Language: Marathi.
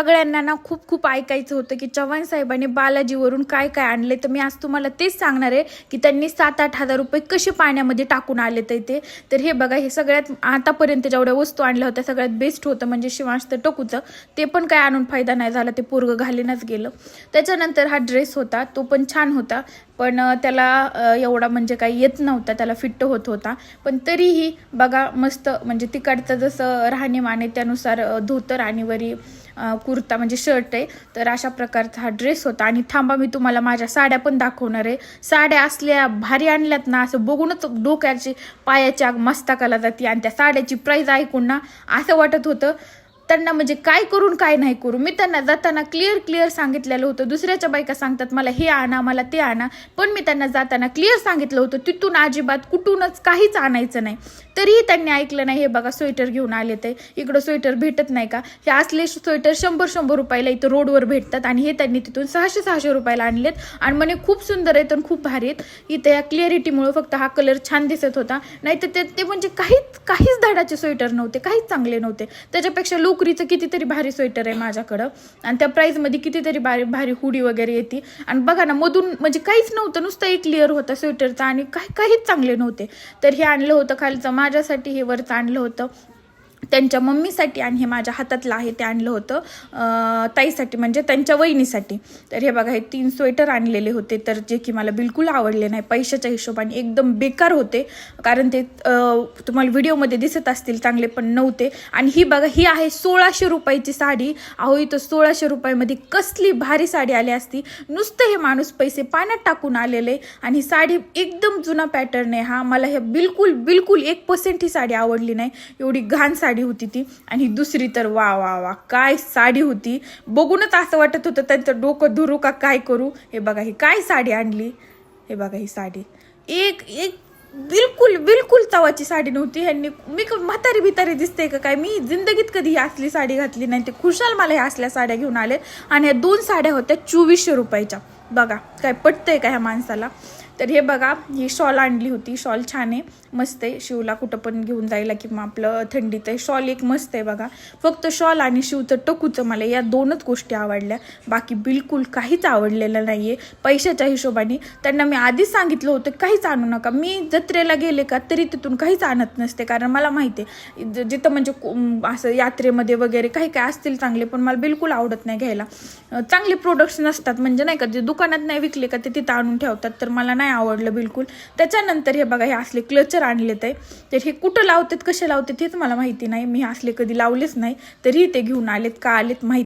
सगळ्यांना ना खूप खूप ऐकायचं होतं की चव्हाण साहेबांनी बालाजीवरून काय काय आणले. तर मी आज तुम्हाला तेच सांगणार आहे की त्यांनी सात आठ हजार रुपये कसे पाण्यामध्ये टाकून आले तर ते तर हे बघा हे सगळ्यात आतापर्यंत जेवढ्या वस्तू आणल्या होत्या सगळ्यात बेस्ट होतं म्हणजे शिवांश तर टकूचं. ते पण काय आणून फायदा नाही झाला ते पोरगं घालीनच गेलं. त्याच्यानंतर हा ड्रेस होता तो पण छान होता. पण त्याला एवढा म्हणजे काही येत नव्हता त्याला फिट्ट होत होता. पण तरीही बघा मस्त म्हणजे तिकडचं जसं राहणीमान आहे त्यानुसार धोतर आणि वरी कुर्ता म्हणजे शर्ट आहे. तर अशा प्रकारचा हा ड्रेस होता. आणि थांबा मी तुम्हाला माझ्या साड्या पण दाखवणार आहे. साड्या असल्या भारी आणल्यात ना असं बघूनच डोक्याची पायाच्या आग मस्तकाला जाते. आणि त्या साड्याची प्राईज ऐकून ना असं वाटत होतं त्यांना म्हणजे काय करून काय नाही करू मी त्यांना जाताना क्लिअर क्लिअर सांगितलेलं होतं. दुसऱ्याच्या बायका सांगतात मला हे आणा मला ते आणा. पण मी त्यांना जाताना क्लिअर सांगितलं होतं तिथून अजिबात कुठूनच काहीच आणायचं नाही. तरीही त्यांनी ऐकलं नाही हे बघा स्वेटर घेऊन आले ते. इकडं स्वेटर भेटत नाही का? हे असले स्वेटर शंभर शंभर रुपयाला इथं रोडवर भेटतात आणि हे त्यांनी तिथून सहाशे सहाशे रुपयाला आणलेत. आणि म्हणे खूप सुंदर आहेत आणि खूप भारी आहेत. इथं या क्लिअरिटीमुळे फक्त हा कलर छान दिसत होता. नाही तर ते ते म्हणजे काहीच काहीच धाडाचे स्वेटर नव्हते काहीच चांगले नव्हते. त्याच्यापेक्षा लोकरीचं कितीतरी भारी स्वेटर आहे माझ्याकडं. आणि त्या प्राईजमध्ये कितीतरी भारी भारी हुडी वगैरे येते. आणि बघा ना मधून म्हणजे काहीच नव्हतं नुसतं एक क्लिअर होता स्वेटरचा आणि काही काहीच चांगले नव्हते. तर हे आणलं होतं खालचं. माझ्यासाठी हे वरचं आणलं होतं. त्यांच्या मम्मीसाठी आणि हे माझ्या हातातलं आहे ते आणलं होतं ताईसाठी म्हणजे त्यांच्या वहिनीसाठी. तर हे बघा हे तीन स्वेटर आणलेले होते तर जे की मला बिलकुल आवडले नाही. पैशाच्या हिशोबाने एकदम बेकार होते कारण ते तुम्हाला व्हिडिओमध्ये दिसत असतील चांगले पण नव्हते. आणि ही बघा ही आहे सोळाशे रुपयाची साडी. अहो इथं सोळाशे रुपयामध्ये कसली भारी साडी आली असती. नुसतं हे माणूस पैसे पाण्यात टाकून आलेले आणि ही साडी एकदम जुना पॅटर्न आहे. हा मला हे बिलकुल बिलकुल एक पर्सेंट ही साडी आवडली नाही. एवढी घाण साडी साडी होती ती आणि ही दुसरी तर वा वा वा. काय साडी होती. बघूनच असं वाटत होतं त्यांचं डोकं धुरू का काय करू? हे बघा ही काय साडी आणली? हे बघा ही साडी. एक एक बिलकुल बिलकुल तवाची साडी नव्हती. ह्यांनी मी म्हातारी भितारी दिसते का काय? मी जिंदगीत कधी ही असली साडी घातली नाही. ते खुशाल मला ह्या असल्या साड्या घेऊन आले. आणि ह्या दोन साड्या होत्या चोवीसशे रुपयाच्या. बघा. काय पटतंय का ह्या माणसाला? तर हे बघा ही शॉल आणली होती. शॉल छान आहे मस्त आहे. शिवला कुठं पण घेऊन जायला किंवा आपलं थंडीत आहे शॉल एक मस्त आहे बघा. फक्त शॉल आणि शिवचं टकूचं मला या दोनच गोष्टी आवडल्या. बाकी बिलकुल काहीच आवडलेलं नाही आहे पैशाच्या हिशोबाने. त्यांना मी आधीच सांगितलं होतं काहीच आणू नका. मी जत्रेला गेले का तरी तिथून काहीच आणत नसते. कारण मला माहिती आहे जिथं म्हणजे असं यात्रेमध्ये वगैरे काही काय असतील चांगले पण मला बिलकुल आवडत नाही घ्यायला. चांगले प्रोडक्ट्स नसतात. म्हणजे नाही का जे दुकानात नाही विकले का ते तिथं आणून ठेवतात तर मला नाही आवडलं बिलकुल. त्याच्यानंतर हे बघा हे असले क्लचर आणलेत आहे. तर हे कुठं लावतात कसे लावतात हेच मला माहिती नाही. मी असले कधी लावलेच नाही. तरी ते घेऊन आलेत का आलेत माहिती